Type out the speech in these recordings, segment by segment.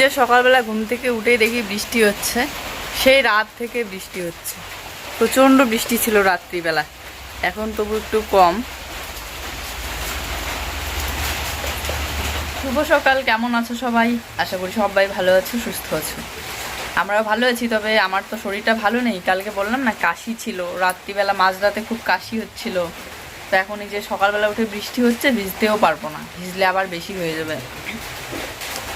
যে সকালবেলা ঘুম থেকে উঠেই দেখি বৃষ্টি হচ্ছে, সেই রাত থেকে বৃষ্টি হচ্ছে। প্রচণ্ড বৃষ্টি ছিল রাত্রিবেলা। এখন তবু একটু কম। শুভ সকাল, কেমন আছো সবাই? আশা করি সবাই ভালো আছো, সুস্থ আছো। আমরাও ভালো আছি, তবে আমার তো শরীরটা ভালো নেই। কালকে বললাম না, কাশি ছিল। রাত্রিবেলা মাঝরাতে খুব কাশি হচ্ছিল। তো এখন এই যে সকালবেলা উঠে বৃষ্টি হচ্ছে, ভিজতেও পারব না। ভিজলে আবার বেশি হয়ে যাবে।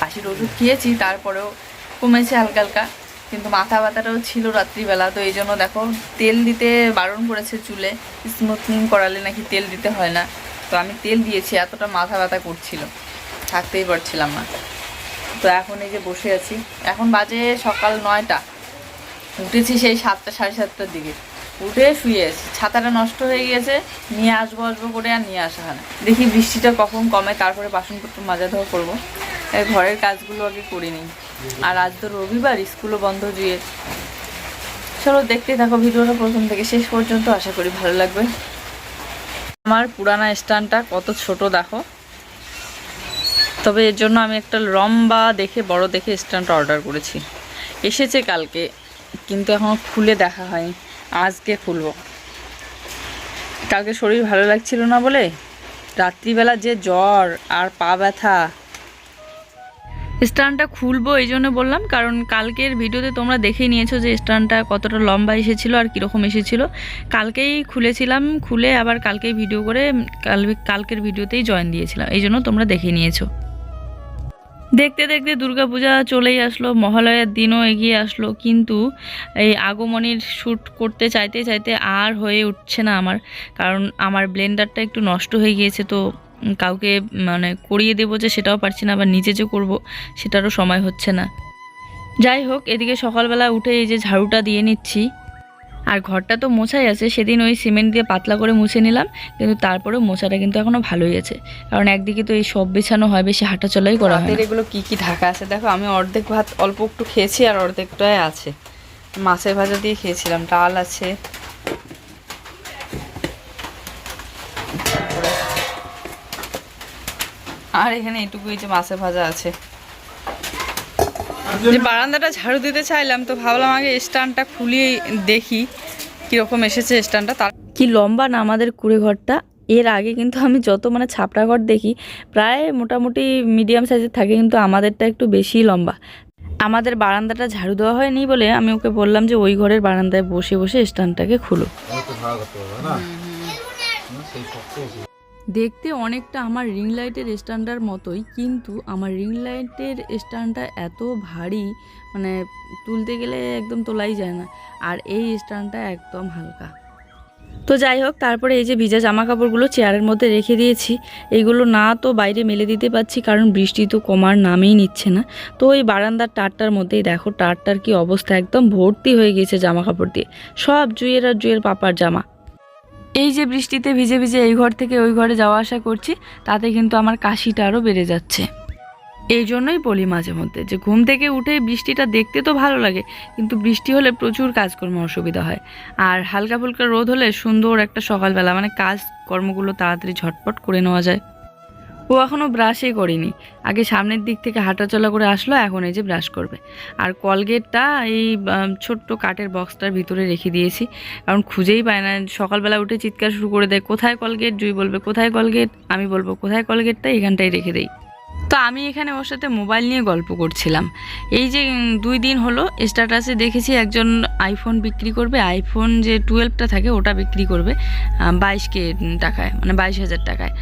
কাশির ওষুধ খেয়েছি, তারপরেও কমেছে হালকা হালকা। কিন্তু মাথা ব্যথাটাও ছিল রাত্রিবেলা, তো এই জন্য দেখো, তেল দিতে বারণ করেছে চুলে স্মুথনিং করালে নাকি তেল দিতে হয় না। তো আমি তেল দিয়েছি, এতটা মাথা ব্যথা করছিল, থাকতেই পারছিলাম না। তো এখন এই যে বসে আছি, এখন বাজে সকাল নয়টা। উঠেছি সেই সাতটা, সাড়ে সাতটার দিকে। উঠে শুয়ে আছি, ছাতাটা নষ্ট হয়ে গিয়েছে নিয়ে আসব আসব করে আর নিয়ে আসা হয় না। দেখি বৃষ্টিটা কখন কমে, তারপরে বাসনপত্র মাজা ধোয়া করব। ঘরের কাজগুলো আগে করে নিই আর আজ তো রবিবার, স্কুলও বন্ধ দিয়ে। চলো দেখতে থাকো, ভিডিওটা প্রথম থেকে শেষ পর্যন্ত, আশা করি ভালো লাগবে। আমার পুরানা স্ট্যান্ডটা কত ছোট দেখো। তবে এর জন্য আমি একটা লম্বা দেখে, বড় দেখে স্ট্যান্ড অর্ডার করেছি। এসেছে কালকে, কিন্তু এখনও খুলে দেখা হয়নি। আজকে খুলবো। কালকে শরীর ভালো লাগছিল না বলে? রাত্রিবেলা যে জ্বর আর পা ব্যথা স্ট্যান্ডটা খুলবো এই জন্য বললাম, কারণ কালকের ভিডিওতে তোমরা দেখেই নিয়েছো যে স্ট্যান্ডটা কতটা লম্বা এসেছিল আর কীরকম এসেছিল। কালকেই খুলেছিলাম, খুলে আবার কালকেই ভিডিও করে কাল, কালকের ভিডিওতেই জয়েন দিয়েছিলাম, এই জন্য তোমরা দেখে নিয়েছো। দেখতে দেখতে দুর্গাপূজা চলেই আসলো, মহালয়ার দিনও এগিয়ে আসলো, কিন্তু এই আগমনীর শ্যুট করতে চাইতে চাইতে আর হয়ে উঠছে না আমার, কারণ আমার ব্লেন্ডারটা একটু নষ্ট হয়ে গিয়েছে, তো কাউকে মানে করিয়ে দেবো যে সেটাও পারছি না, আবার নিজে যে করব সেটারও সময় হচ্ছে না। যাই হোক, এদিকে সকালবেলা উঠে এই যে ঝাড়ুটা দিয়ে নিচ্ছি। আর ঘরটা তো মোছাই আছে, সেদিন ওই সিমেন্ট দিয়ে পাতলা করে মুছে নিলাম, কিন্তু তারপরেও মোছাটা কিন্তু এখনও ভালোই আছে। কারণ একদিকে তো এই সব বেছানো হয়, বেশি হাঁটাচলাই করা হয় এগুলো কি কি ঢাকা আছে? দেখো, আমি অর্ধেক ভাত অল্প একটু খেয়েছি আর অর্ধেকটাই আছে। মাছের ভাজা দিয়ে খেয়েছিলাম, ডাল আছে। আর এখানে এটুকুই যে মাছের ভাজা আছে। যে বারান্দাটা ঝাড়ু দিতে চাইলাম তো ভাবলাম আগে স্ট্যান্ডটা খুলিয়ে দেখি কীরকম এসেছে স্ট্যান্ডটা। তার কি লম্বা না আমাদের কুড়ে ঘরটা। এর আগে কিন্তু আমি যত মানে ছাপড়া ঘর দেখি প্রায় মোটামুটি মিডিয়াম সাইজের থাকে কিন্তু আমাদেরটা একটু বেশি লম্বা। আমাদের বারান্দাটা ঝাড়ু দেওয়া হয়নি বলে আমি ওকে বললাম যে ওই ঘরের বারান্দায় বসে বসে স্ট্যান্ডটাকে খুলো। দেখতে অনেকটা আমার রিং লাইটের স্ট্যান্ডার মতোই, কিন্তু আমার রিং লাইটের স্ট্যান্ডটা এত ভারী মানে তুলতে গেলে একদম তোলাই যায় না। আর এই স্ট্যান্ডটা একদম হালকা। তো যাই হোক, তারপরে এই যে ভিজা জামা কাপড়গুলো চেয়ারের মধ্যে রেখে দিয়েছি এইগুলো না তো বাইরে মেলে দিতে পারছি, কারণ বৃষ্টি তো কমার নামেই নিচ্ছে না। তো ওই বারান্দার টারটার মধ্যেই দেখো টারটার কি অবস্থা, একদম ভর্তি হয়ে গিয়েছে জামা কাপড় দিয়ে। সব জুয়ের আর জুয়ের পাপার জামা। এই যে বৃষ্টিতে ভিজে ভিজে এই ঘর থেকে ওই ঘরে যাওয়া আসা করছি, তাতে কিন্তু আমার কাশিটা আরও বেড়ে যাচ্ছে। এই জন্যই বলি মাঝে মধ্যে যে ঘুম থেকে উঠে বৃষ্টিটা দেখতে তো ভালো লাগে, কিন্তু বৃষ্টি হলে প্রচুর কাজকর্ম অসুবিধা হয়। আর হালকা ফুলকা রোদ হলে সুন্দর একটা সকালবেলা মানে কাজ কর্মগুলো তাড়াতাড়ি ঝটপট করে নেওয়া যায়। ও এখনও ব্রাশই করিনি। আগে সামনের দিক থেকে হাঁটাচলা করে আসলো, এখন এই যে ব্রাশ করবে। আর কলগেটটা এই ছোট্ট কাঠের বক্সটার ভিতরে রেখে দিয়েছি। কারণ খুঁজেই পায় না। সকালবেলা উঠে চিৎকার শুরু করে দেয়, কোথায় কলগেট? জুই বলবে, কোথায় কলগেট? আমি বলব, কোথায় কলগেটটা? এখানটাই রেখে দেই। তো আমি এখানে ওর সাথে মোবাইল নিয়ে গল্প করছিলাম। এই যে দুই দিন হলো স্ট্যাটাসে দেখেছি একজন আইফোন বিক্রি করবে আইফোন যে টুয়েলভটা থাকে ওটা বিক্রি করবে বাইশ কে টাকায় মানে বাইশ হাজার টাকায়।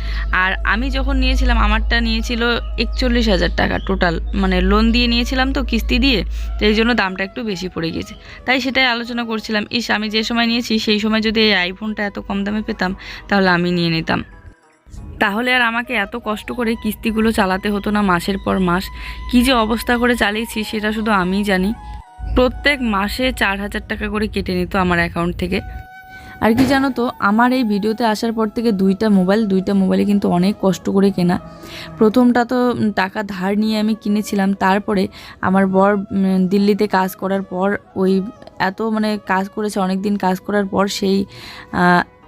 আর আমি যখন নিয়েছিলাম, আমারটা নিয়েছিল একচল্লিশ হাজার টাকা টোটাল মানে লোন দিয়ে নিয়েছিলাম তো কিস্তি দিয়ে, তো এই জন্য দামটা একটু বেশি পড়ে গেছে। তাই সেটাই আলোচনা করছিলাম, ইস, আমি যে সময় নিয়েছি, সেই সময় যদি এই আইফোনটা এত কম দামে পেতাম, তাহলে আমি নিয়ে নিতাম। তাহলে আর আমাকে এত কষ্ট করে কিস্তিগুলো চালাতে হতো না মাসের পর মাস? কী যে অবস্থা করে চালিয়েছি সেটা শুধু আমিই জানি। প্রত্যেক মাসে চার হাজার টাকা করে কেটে নিত আমার অ্যাকাউন্ট থেকে। আর কি জানো তো, আমার এই ভিডিওতে আসার পর থেকে দুইটা মোবাইল, দুইটা মোবাইলে কিন্তু অনেক কষ্ট করে কেনা। প্রথমটা তো টাকা ধার নিয়ে আমি কিনেছিলাম, তারপরে আমার বর দিল্লিতে কাজ করার পর, ওই এত মানে কাজ করেছে অনেক দিন কাজ করার পর সেই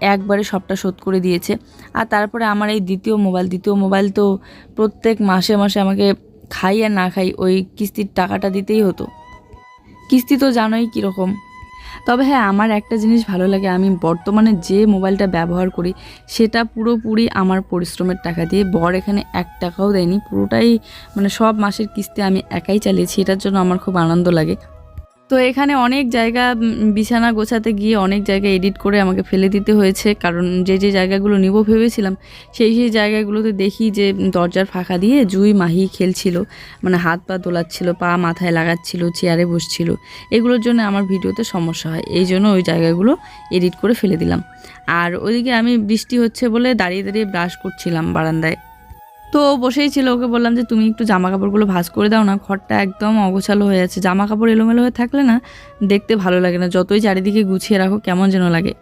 একবারে সবটা শোধ করে দিয়েছে। আর তারপরে আমার এই দ্বিতীয় মোবাইল দ্বিতীয় মোবাইল তো প্রত্যেক মাসে মাসে আমাকে খাই আর না খাই, ওই কিস্তির টাকাটা দিতেই হতো। কিস্তি তো জানোই কীরকম। তবে হ্যাঁ আমার একটা জিনিস ভালো লাগে, আমি বর্তমানে যে মোবাইলটা ব্যবহার করি, সেটা পুরোপুরি আমার পরিশ্রমের টাকা দিয়ে। বর এখানে এক টাকাও দেয়নি, পুরোটাই মানে সব মাসের কিস্তি আমি একাই চালিয়েছি, এটার জন্য আমার খুব আনন্দ লাগে। তো এখানে অনেক জায়গা বিছানা গোছাতে গিয়ে অনেক জায়গা এডিট করে আমাকে ফেলে দিতে হয়েছে। কারণ যে যে জায়গাগুলো নিব ভেবেছিলাম, সেই সেই জায়গাগুলোতে দেখি যে দরজার ফাঁকা দিয়ে জুই মাহি খেলছিল। মানে হাত পা দোলাচ্ছিল, পা মাথায় লাগাচ্ছিল, চেয়ারে বসছিল। এগুলোর জন্য আমার ভিডিওতে সমস্যা হয়। এই জন্য ওই জায়গাগুলো এডিট করে ফেলে দিলাম। আর ওইদিকে আমি বৃষ্টি হচ্ছে বলে দাঁড়িয়ে দাঁড়িয়ে ব্রাশ করছিলাম বারান্দায়। তো বসেই ছিল, ওকে বললাম যে তুমি একটু জামা কাপড়গুলো ভাজ করে দাও না, ঘরটা একদম অগোছালো হয়ে আছে। জামা কাপড় এলোমেলো হয়ে থাকলে না দেখতে ভালো লাগে না, যতই চারিদিকে গুছিয়ে রাখো কেমন যেন লাগে।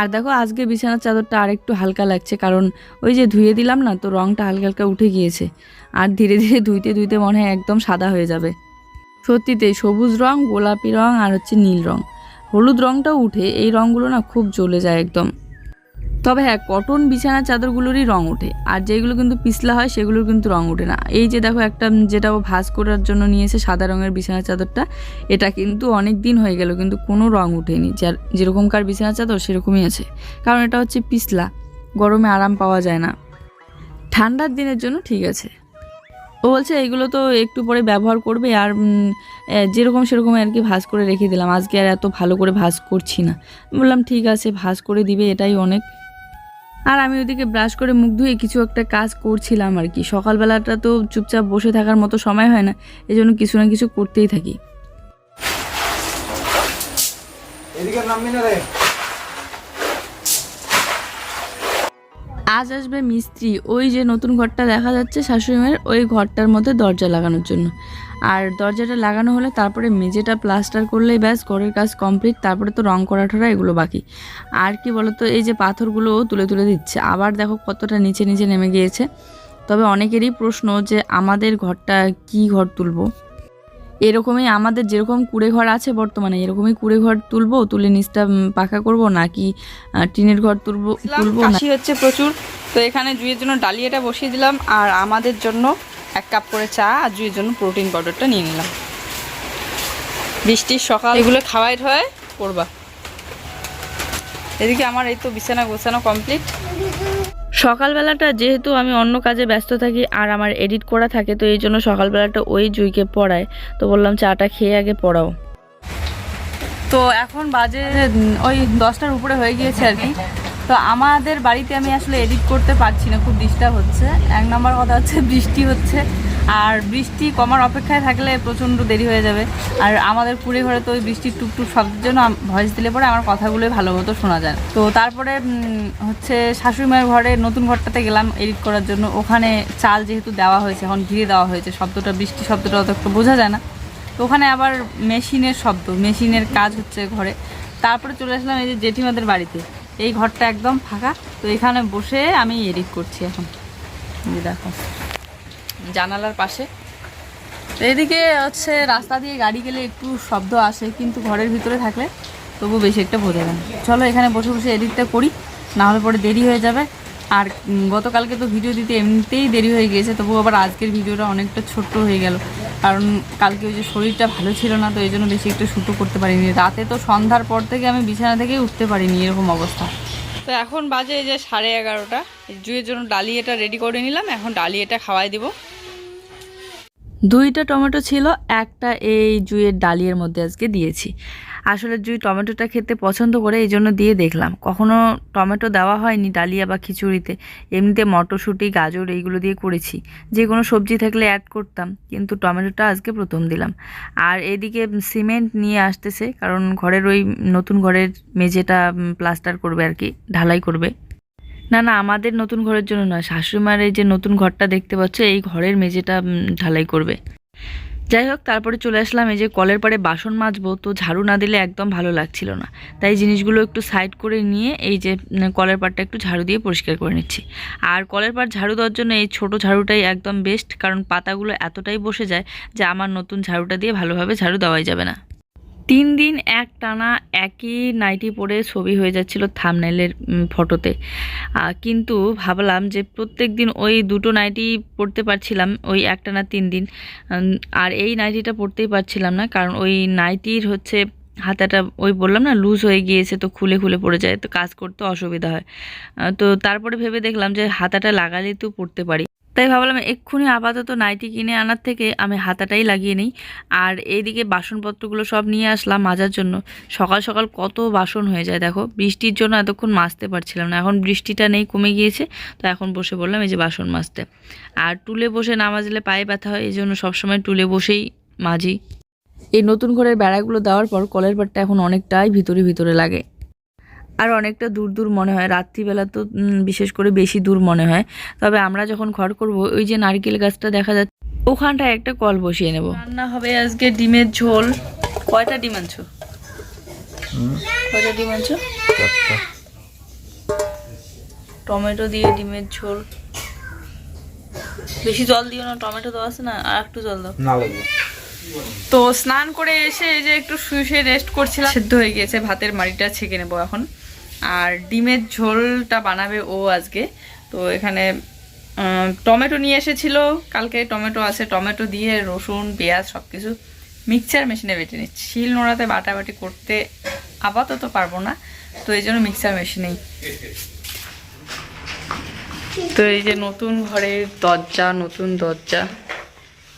আর দেখো আজকে বিছানার চাদরটা আর একটু হালকা লাগছে, কারণ ওই যে ধুয়ে দিলাম না, তো রঙটা হালকা হালকা উঠে গিয়েছে। আর ধীরে ধীরে ধুইতে ধুইতে মনে হয় একদম সাদা হয়ে যাবে। সত্যিতে সবুজ রং, গোলাপি রং আর হচ্ছে নীল রং। হলুদ রংটাও উঠে, এই রঙগুলো না খুব জ্বলে যায় একদম। তবে হ্যাঁ কটন বিছানার চাদরগুলোরই রং ওঠে। আর যেগুলো কিন্তু পিছলা হয়, সেগুলোর কিন্তু রং ওঠে না। এই যে দেখো, একটা যেটা ও ভাঁজ করার জন্য নিয়েছে সাদা রঙের বিছানার চাদরটা, এটা কিন্তু অনেক দিন হয়ে গেল, কিন্তু কোনো রং ওঠেনি। যার, যেরকমকার বিছানার চাদর, সেরকমই আছে। কারণ এটা হচ্ছে পিছলা, গরমে আরাম পাওয়া যায় না। ঠান্ডার দিনের জন্য ঠিক আছে। ও বলছে, এগুলো তো একটু পরে ব্যবহার করবে, আর যেরকম সেরকম আর কি ভাঁজ করে রেখে দিলাম। আজকে আর এত ভালো করে ভাঁজ করছি না। বললাম, ঠিক আছে, ভাঁজ করে দিবে, এটাই অনেক আর আমি ওদিকে ব্রাশ করে মুখ ধুয়ে কিছু একটা কাজ করছিলাম আর কি। সকালবেলাটা তো চুপচাপ বসে থাকার মতো সময় হয় না এই জন্য কিছু না কিছু করতেই থাকি। আজ আসবে মিস্ত্রি। ওই যে নতুন ঘরটা দেখা যাচ্ছে শাশুড়ি মায়ের ওই ঘরটার মধ্যে দরজা লাগানোর জন্য। আর দরজাটা লাগানো হলে তারপরে মেঝেটা প্লাস্টার করলেই ব্যাস ঘরের কাজ কমপ্লিট তারপরে তো রং করা ঠরা এগুলো বাকি। আর কি বলতো এই যে পাথরগুলো তুলে তুলে দিচ্ছে। আবার দেখো কতটা নিচে নিচে নেমে গিয়েছে। তবে অনেকেরই প্রশ্ন যে আমাদের ঘরটা কি ঘর তুলবো? এরকমই আমাদের যেরকম কুড়ে ঘর আছে বর্তমানে এরকমই কুড়ে ঘর তুলবো তুলে নিচটা পাকা করব নাকি টিনের ঘর তুলবো তুলবো কাশি হচ্ছে প্রচুর। তো এখানে জুইয়ের জন্য ডালিয়াটা বসিয়ে দিলাম আর আমাদের জন্য এক কাপ করে চা আর জুইয়ের জন্য প্রোটিন পাউডারটা নিয়ে নিলাম। বৃষ্টির সকাল। এগুলো খাওয়াই ঠাওয়াই করবা। এদিকে আমার এই তো বিছানা গোছানো কমপ্লিট সকালবেলাটা যেহেতু আমি অন্য কাজে ব্যস্ত থাকি আর আমার এডিট করা থাকে, তো এই জন্য সকালবেলাটা ওই জুইকে পড়ায়। তো বললাম চাটা খেয়ে আগে পড়াও। তো এখন বাজে ওই দশটার উপরে হয়ে গিয়েছে আর কি। তো আমাদের বাড়িতে আমি আসলে এডিট করতে পারছি না, খুব ডিস্টার্ব হচ্ছে। এক নম্বর কথা হচ্ছে বৃষ্টি হচ্ছে, আর বৃষ্টি কমার অপেক্ষায় থাকলে প্রচণ্ড দেরি হয়ে যাবে। আর আমাদের কুড়ে ঘরে তো ওই বৃষ্টির টুকটুক শব্দের জন্য ভয়েস দিলে পরে আমার কথাগুলোই ভালো মতো শোনা যায়। তো তারপরে হচ্ছে শাশুড়ি মায়ের ঘরে নতুন ঘরটাতে গেলাম এডিট করার জন্য। ওখানে চাল যেহেতু দেওয়া হয়েছে, এখন ঘিরে দেওয়া হয়েছে, শব্দটা, বৃষ্টি শব্দটা অত একটা বোঝা যায় না। তো ওখানে আবার মেশিনের শব্দ, মেশিনের কাজ হচ্ছে ঘরে। তারপরে চলে আসলাম এই যে জেঠিমাদের বাড়িতে। এই ঘরটা একদম ফাঁকা। তো এখানে বসে আমি এডিট করছি এখন। দেখো, জানালার পাশে। এদিকে হচ্ছে রাস্তা দিয়ে গাড়ি গেলে একটু শব্দ আসে, কিন্তু ঘরের ভিতরে থাকলে তবু বেশি একটা বোঝা যায় চলো এখানে বসে বসে এডিটটা করি না হলে পরে দেরি হয়ে যাবে। আর গতকালকে তো ভিডিও দিতে এমনিতেই দেরি হয়ে গিয়েছে তবু আবার আজকের ভিডিওটা অনেকটা ছোট্ট হয়ে গেল। কারণ কালকে ওই যে শরীরটা ভালো ছিল না তো এই জন্য বেশি একটু শ্যুটও করতে পারিনি। রাতে তো সন্ধ্যার পর থেকে আমি বিছানা থেকেই উঠতে পারিনি এরকম অবস্থা। তো এখন বাজে এই যে সাড়ে এগারোটা। জুয়ের জন্য ডালিয়াটা রেডি করে নিলাম এখন ডালিয়াটা খাওয়াই দিব। দুইটা টমেটো ছিল একটা এই জুয়ের ডালিয়ের মধ্যে আজকে দিয়েছি। আসলে জুই টমেটোটা খেতে পছন্দ করে এই জন্য দিয়ে দেখলাম। কখনো টমেটো দেওয়া হয়নি ডালিয়া বা খিচুড়িতে। এমনিতে মটরশুঁটি, গাজর এইগুলো দিয়ে করেছি। যে কোনো সবজি থাকলে অ্যাড করতাম, কিন্তু টমেটোটা আজকে প্রথম দিলাম। আর এদিকে সিমেন্ট নিয়ে আসতেছে, কারণ ঘরের ওই নতুন ঘরের মেঝেটা প্লাস্টার করবে আর কি, ঢালাই করবে। না না, আমাদের নতুন ঘরের জন্য নয়, শাশুড়িমার এই যে নতুন ঘরটা দেখতে পাচ্ছ, এই ঘরের মেঝেটা ঢালাই করবে। যাই হোক, তারপরে চলে আসলাম এই যে কলের পাড়ে বাসন মাজবো, তো ঝাড়ু না দিলে একদম ভালো লাগছিল না। তাই জিনিসগুলো একটু সাইড করে নিয়ে এই যে কলের পাড়টা একটু ঝাড়ু দিয়ে পরিষ্কার করে নিচ্ছি। আর কলের পাড় ঝাড়ু দেওয়ার জন্য এই ছোট ঝাড়ুটাই একদম বেস্ট কারণ পাতাগুলো এতটাই বসে যায় যে আমার নতুন ঝাড়ুটা দিয়ে ভালোভাবে ঝাড়ু দেওয়াই যাবে না। তিন দিন এক টানা একই নাইটি পরে ছবি হয়ে যাচ্ছিল থামনেলের ফটোতে। কিন্তু ভাবলাম যে প্রত্যেক দিন ওই দুটো নাইটি পরতে পারছিলাম, ওই এক টানা তিন দিন। আর এই নাইটিটা পরতেই পারছিলাম না, কারণ ওই নাইটির হচ্ছে হাতাটা, ওই বললাম না, লুজ হয়ে গিয়েছে তো খুলে খুলে পড়ে যায়, তো কাজ করতে অসুবিধা হয়। তো তারপরে ভেবে দেখলাম যে হাতাটা লাগালে তো পড়তে পারি। তাই ভাবলাম এক্ষুনি আপাতত নাইটি কিনে আনার থেকে আমি হাতাটাই লাগিয়ে নিই। আর এইদিকে বাসনপত্রগুলো সব নিয়ে আসলাম মাজার জন্য। সকাল সকাল কত বাসন হয়ে যায় দেখো। বৃষ্টির জন্য এতক্ষণ মাজতে পারছিলাম না। এখন বৃষ্টিটা নেই, কমে গিয়েছে। তো এখন বসে বললাম এই যে বাসন মাজতে। আর টুলে বসে না মাজলে পায়ে ব্যথা হয় এই জন্য সবসময় টুলে বসেই মাজি। এই নতুন ঘরের বেড়াগুলো দেওয়ার পর কলের পাটটা এখন অনেকটাই ভিতরে ভিতরে লাগে। আর অনেকটা দূর দূর মনে হয়। রাত্রিবেলা তো বিশেষ করে বেশি দূর মনে হয়। তবে আমরা যখন ঘর করব ওই যে নারকেল গাছটা দেখা যাচ্ছে ওখানটায় একটা কল বসিয়ে নেব। রান্না হবে আজকে ডিমের ঝোল। কয়টা ডিম আনছো? কয়টা ডিম আনছো? টমেটো দিয়ে ডিমের ঝোল। বেশি জল দিও না টমেটো তো আছে না আর একটু জল দাও। না লাগবে। তো স্নান করে এসে এই যে একটু শুয়ে শুয়ে রেস্ট করছিলাম সেদ্ধ হয়ে গিয়েছে ভাতের মাড়িটা ছেঁকে নেব এখন। আর ডিমের ঝোলটা বানাবে ও আজকে। তো এখানে টমেটো নিয়ে এসেছিল। কালকে টমেটো আছে, টমেটো দিয়ে রসুন, পেঁয়াজ সব কিছু মিক্সচার মেশিনে বেটে নিচ্ছি। শিল নোড়াতে বাটাবাটি করতে আপাতত পারব না। তো এই জন্য মিক্সচার মেশিনেই তো এই যে নতুন ঘরের দরজা, নতুন দরজা।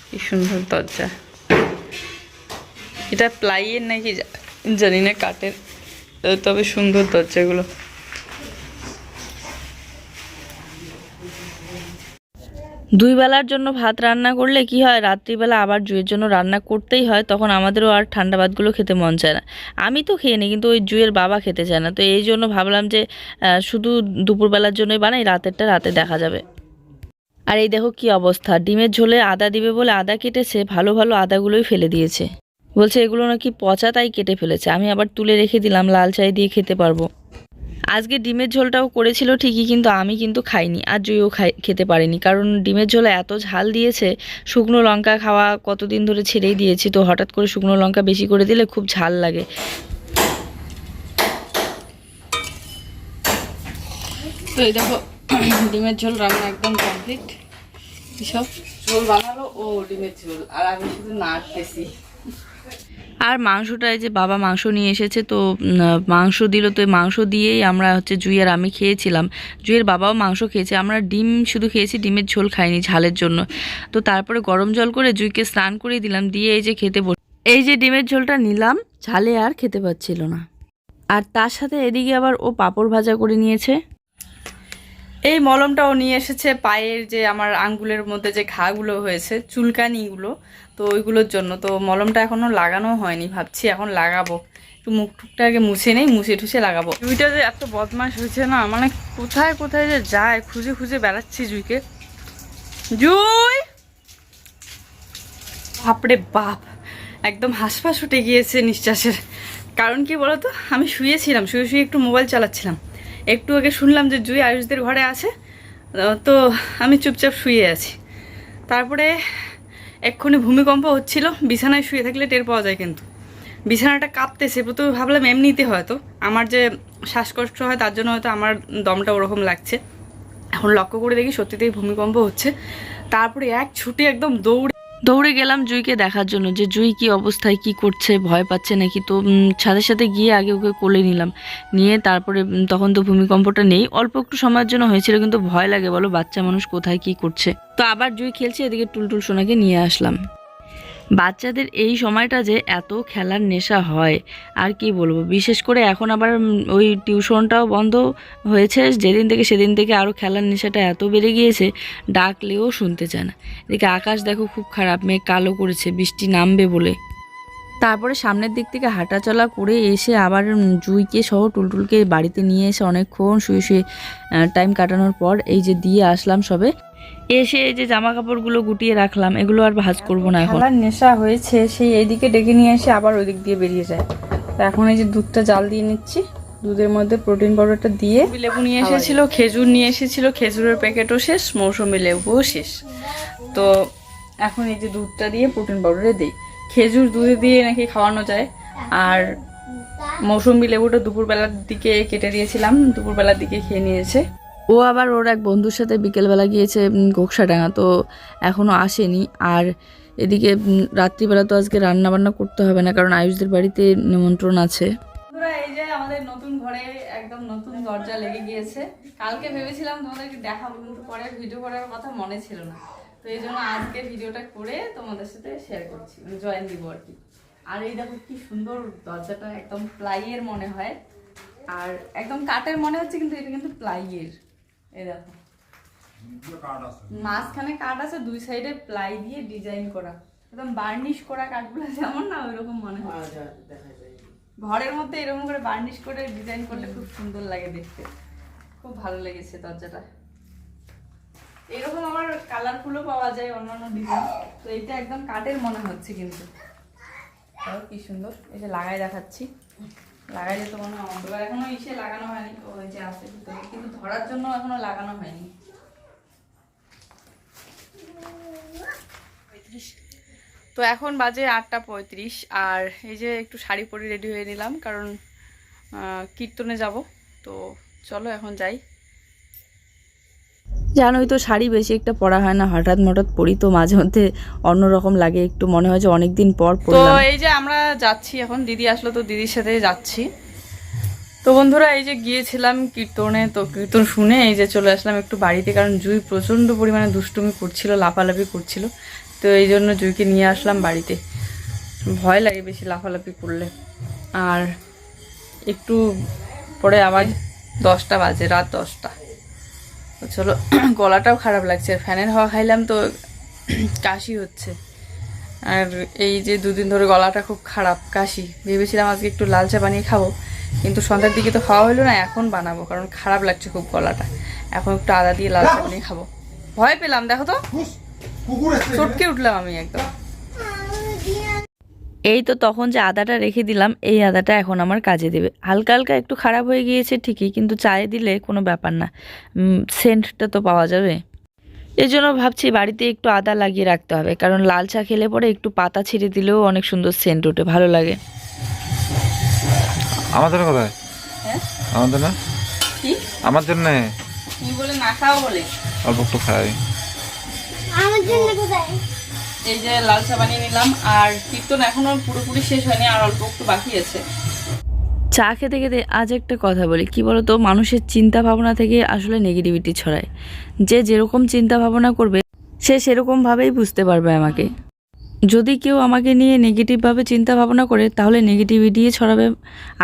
কি সুন্দর দরজা। এটা প্লাইয়ের নাকি জানি না, কাঠের। তবে সুন্দর দরজাগুলো দুই বেলার জন্য ভাত রান্না করলে কি হয়? রাত্রিবেলা আবার জুয়ের জন্য রান্না করতেই হয়, তখন আমাদেরও আর ঠান্ডা ভাতগুলো খেতে মন চায় না। আমি তো খেয়ে নিই কিন্তু ওই জুয়ের বাবা খেতে চায় না। তো এই জন্য ভাবলাম যে শুধু দুপুরবেলার জন্যই বানাই, রাতেরটা রাতে দেখা যাবে। আর এই দেখো কি অবস্থা। ডিমের ঝোলে আদা দিবে বলে আদা কেটেছে, ভালো ভালো আদাগুলোই ফেলে দিয়েছে। বলছে, এগুলো নাকি পচা তাই কেটে ফেলেছে। আমি আবার তুলে রেখে দিলাম, লাল চাই দিয়ে খেতে পারব। আজকে ডিমের ঝোলটাও করেছিল ঠিকই, কিন্তু আমি কিন্তু খাইনি, আর জুইও খাই, খেতে পারিনি। কারণ ডিমের ঝোলে এত ঝাল দিয়েছে, শুকনো লঙ্কা খাওয়া কতদিন ধরে ছেড়েই দিয়েছি, তো হঠাৎ করে শুকনো লঙ্কা বেশি করে দিলে খুব ঝাল লাগে। তো এই দেখো, ডিমের ঝোল রান্না একদম কমপ্লিট এসব। ঝোল বানালো ও ডিমের ঝোল, আর আমি শুধু নাড়তেছি। আর মাংসটা এই যে বাবা মাংস নিয়ে এসেছে, তো মাংস দিল, তো মাংস দিয়েই আমরা হচ্ছে জুই আর আমি খেয়েছিলাম। জুইয়ের বাবাও মাংস খেয়েছে, আমরা ডিম শুধু খেয়েছি, ডিমের ঝোল খাইনি ঝালের জন্য। তো তারপরে গরম জল করে জুইকে স্নান করিয়ে দিলাম, দিয়ে এই যে খেতে বস এই যে ডিমের ঝোলটা নিলাম, ঝালে আর খেতে পাচ্ছিল না। আর তার সাথে এদিকে আবার ও পাঁপড় ভাজা করে নিয়েছে। এই মলমটাও নিয়ে এসেছে পায়ের যে আমার আঙ্গুলের মধ্যে যে ঘাগুলো হয়েছে, চুলকানিগুলো। তো ওইগুলোর জন্য। তো মলমটা এখনও লাগানো হয়নি, ভাবছি এখন লাগাবো। একটু মুখ টুকটা আগে মুছে নেই, মুছে টুছে লাগাবো। জুইটা যে এত বদমাশ হয়েছে না মানে কোথায় কোথায় যে যায়, খুঁজে খুঁজে বেড়াচ্ছি জুইকে। জুই! বাপরে বাপ! একদম হাসফাস উঠে গিয়েছে নিঃশ্বাসের। কারণ কি বলতো? আমি শুয়েছিলাম, শুয়ে শুয়ে একটু মোবাইল চালাচ্ছিলাম। একটু আগে শুনলাম যে জুই আয়ুষদের ঘরে আছে তো আমি চুপচাপ শুয়ে আছি। তারপরে এক্ষুনি ভূমিকম্প হচ্ছিল, বিছানায় শুয়ে থাকলে টের পাওয়া যায় কিন্তু। বিছানাটা কাঁপতেছে, প্রথমে ভাবলাম এমনিতে হয়তো, আমার যে শ্বাসকষ্ট হয় তার জন্য হয়তো আমার দমটা ওরকম লাগছে। এখন লক্ষ্য করে দেখি সত্যিতেই ভূমিকম্প হচ্ছে। তারপরে এক ছুটি একদম দৌড়ে দৌড়ে গেলাম জুইকে দেখার জন্য যে, জুই কি অবস্থায় কি করছে? ভয় পাচ্ছে নাকি? তো সাথে সাথে গিয়ে আগে ওকে কোলে নিলাম। নিয়ে তারপরে তখন তো ভূমিকম্পটা নেই। অল্প একটু সময়ের জন্য হয়েছিল, কিন্তু ভয় লাগে। বলো, বাচ্চা মানুষ কোথায় কি করছে? তো আবার জুই খেলছে, এদিকে টুলটুল সোনাকে নিয়ে আসলাম। বাচ্চাদের এই সময়টা যে এত খেলার নেশা হয়, আর কি বলব? বিশেষ করে এখন আবার ওই টিউশনটাও বন্ধ হয়েছে। যেদিন থেকে সেদিন থেকে আরও খেলার নেশাটা এত বেড়ে গিয়েছে, ডাকলেও শুনতে চায় না। এদিকে আকাশ দেখো খুব খারাপ মেয়ে কালো করেছে, বৃষ্টি নামবে বলে। তারপরে সামনের দিক থেকে হাঁটাচলা করে এসে আবার জুইকে সহ টুলটুলকে বাড়িতে নিয়ে এসে অনেকক্ষণ শুয়ে শুয়ে টাইম কাটানোর পর এই যে দিয়ে আসলাম সবে এসে এই যে জামা কাপড়গুলো গুটিয়ে রাখলাম এগুলো আর ভাঁজ করব না এখন। খেলার নেশা হয়েছে সেই এইদিকে ডেকে নিয়ে এসে আবার ওই দিক দিয়ে বেরিয়ে যায়। তো এখন এই যে দুধটা জাল দিয়ে নিচ্ছি দুধের মধ্যে প্রোটিন পাউডারটা দিয়ে লেবু নিয়ে এসেছিল খেজুর নিয়ে এসেছিল খেজুরের প্যাকেটও শেষ মৌসুমি লেবুও শেষ। তো এখন এই যে দুধটা দিয়ে প্রোটিন পাউডারে দিই। খেজুর দুধে দিয়ে নাকি খাওয়ানো যায়। আর মৌসুম্বি লেবুটা দুপুরবেলার দিকে কেটে দিয়েছিলাম দুপুরবেলার দিকে খেয়ে নিয়েছে। ও আবার ওর এক বন্ধুর সাথে বিকেলবেলা গিয়েছে উম, ঘোকসাডাঙ্গা তো এখনও আসেনি। আর এদিকে রাত্রিবেলা তো আজকে রান্না বান্না করতে হবে না কারণ আয়ুষদের বাড়িতে নিমন্ত্রণ আছে। এই যে আমাদের নতুন ঘরে একদম নতুন দরজা লেগে গিয়েছে। কালকে ভেবেছিলাম তোমাদেরকে দেখাবো কিন্তু পরে ভিডিও করার কথা মনে ছিল না। তো এই জন্য আজকে ভিডিওটা করে তোমাদের সাথে শেয়ার করছি জয়েন দিব আর কি। আর এই দেখো কি সুন্দর দরজাটা একদম প্লাইয়ের মনে হয়। আর একদম কাঠের মনে হচ্ছে কিন্তু এটা কিন্তু প্লাইয়ের এই দেখো। মাঝখানে কাঠ আছে দুই সাইডে প্লাই দিয়ে ডিজাইন করা। একদম বার্নিশ করা কাঠগুলো যেমন না ওইরকম মনে হয় ঘরের মধ্যে এরকম করে বার্নিশ করে ডিজাইন করলে খুব সুন্দর লাগে দেখতে। খুব ভালো লেগেছে দরজাটা। এরকম আমার কালারফুলও পাওয়া যায়, অন্যান্য ডিজাইন তো এটা একদম কাঠের মনে হচ্ছে কিন্তু। কি সুন্দর। যে লাগাই দেখাচ্ছি। লাগাইলে তো মনে হয় অন্ধকার এখনও ইসে লাগানো হয়নি। ওই যে আছে ভিতরে। কিন্তু ধরার জন্য এখনও লাগানো হয়নি। তো এখন বাজে আটটা পঁয়ত্রিশ। আর এই যে একটু শাড়ি পরে রেডি হয়ে নিলাম, কারণ কীর্তনে যাব। তো চলো এখন যাই। জানোই তো শাড়ি বেশি একটা পরা হয় না হঠাৎ মঠাৎ পরি তো মাঝে মধ্যে অন্যরকম লাগে একটু মনে হয় যে অনেকদিন পর তো এই যে আমরা যাচ্ছি এখন দিদি আসলো তো দিদির সাথে যাচ্ছি। তো বন্ধুরা এই যে গিয়েছিলাম কীর্তনে তো কীর্তন শুনে এই যে চলে আসলাম একটু বাড়িতে কারণ জুই প্রচণ্ড পরিমাণে দুষ্টুমি করছিল লাফালাফি করছিল। তো এই জন্য জুইকে নিয়ে আসলাম বাড়িতে। ভয় লাগে বেশি লাফালাফি করলে। আর একটু পরে আবার দশটা বাজে রাত দশটা। চলো গলাটাও খারাপ লাগছে আর ফ্যানের হাওয়া খাইলাম তো কাশি হচ্ছে। আর এই যে দুদিন ধরে গলাটা খুব খারাপ কাশি। ভেবেছিলাম আজকে একটু লাল চা বানিয়ে খাব কিন্তু সন্ধ্যার দিকে তো খাওয়া হলো না এখন বানাবো কারণ খারাপ লাগছে খুব গলাটা। এখন একটু আদা দিয়ে লাল চা বানিয়ে খাব। ভয় পেলাম দেখো তো। কুকুর চটকে উঠলাম আমি একদম। এই তো তখন যে আদাটা রেখে দিলাম এই আদাটা এখন আমার কাজে দেবে। হালকা হালকা একটু খারাপ হয়ে গিয়েছে ঠিকই কিন্তু চায়ে দিলে কোনো ব্যাপার না। সেন্টটা তো পাওয়া যাবে। এই জন্য ভাবছি বাড়িতে একটু আদা লাগিয়ে রাখতে হবে কারণ লাল চা খেলে পরে একটু পাতা ছিঁড়ে দিলেও অনেক সুন্দর সেন্ট ওঠে ভালো লাগে। আমাদের কোথায়? হ্যাঁ? আমাদের না? আমার জন্য? তুমি বলে না খাও বলে। অল্প একটু খাই। এই যে লাল চা বানিয়ে নিলাম, আর কীর্তন এখনও পুরোপুরি শেষ হয়নি, আর অল্প একটু বাকি আছে। চা খেতে খেতে আজ একটা কথা বলি, কি বলতো? মানুষের চিন্তা ভাবনা থেকে আসলে নেগেটিভিটি ছড়ায়। যে যেরকম চিন্তা ভাবনা করবে, সে সেরকমভাবেই বুঝতে পারবে আমাকে। যদি কেউ আমাকে নিয়ে নেগেটিভভাবে চিন্তা ভাবনা করে, তাহলে নেগেটিভিটি ছড়াবে।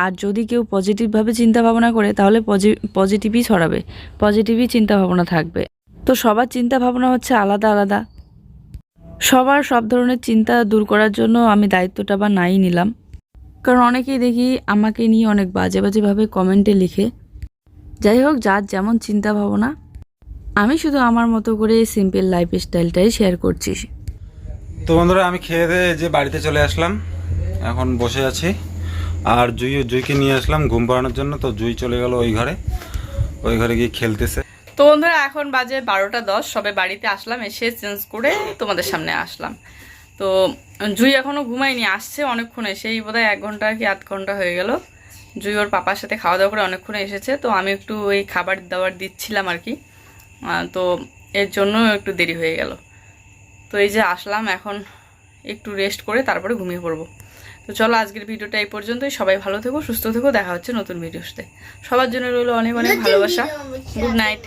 আর যদি কেউ পজিটিভভাবে চিন্তা ভাবনা করে, তাহলে পজিটিভই ছড়াবে পজিটিভই চিন্তা ভাবনা থাকবে। তো সবার চিন্তা ভাবনা হচ্ছে আলাদা আলাদা। সবার সব ধরনের চিন্তা দূর করার জন্য আমি দায়িত্বটা বা নাই নিলাম। কারণ অনেকেই দেখি আমাকে নিয়ে অনেক বাজে বাজেভাবে কমেন্টে লিখে। যাই হোক, যার যেমন চিন্তা ভাবনা, আমি শুধু আমার মতো করে সিম্পল লাইফ স্টাইলটাই শেয়ার করছি। তো বন্ধুরা, আমি খেয়ে দিয়ে যে বাড়িতে চলে আসলাম, এখন বসে আছি। আর জুই, জুইকে নিয়ে আসলাম ঘুম পাড়ানোর জন্য, তো জুই চলে গেল ওই ঘরে। ওই ঘরে গিয়ে খেলতেছে। তো বন্ধুরা এখন বাজে বারোটা দশ। সবে বাড়িতে আসলাম এসে চেঞ্জ করে তোমাদের সামনে আসলাম। তো জুই এখনও ঘুমায়নি আসছে অনেকক্ষণ এসেই বোধহয় এক ঘণ্টা কি আধ ঘণ্টা হয়ে গেল। জুই ওর পাপার সাথে খাওয়া দাওয়া করে অনেকক্ষণ এসেছে। তো আমি একটু ওই খাবার দাবার দিচ্ছিলাম আর কি। তো এর জন্য একটু দেরি হয়ে গেল। তো এই যে আসলাম এখন একটু রেস্ট করে তারপরে ঘুমিয়ে পড়ব। তো চলো আজকের ভিডিওটা এই পর্যন্তই। সবাই ভালো থেকো সুস্থ থেকো। দেখা হচ্ছে নতুন ভিডিওতে সবার জন্য রইল অনেক অনেক ভালোবাসা। Good night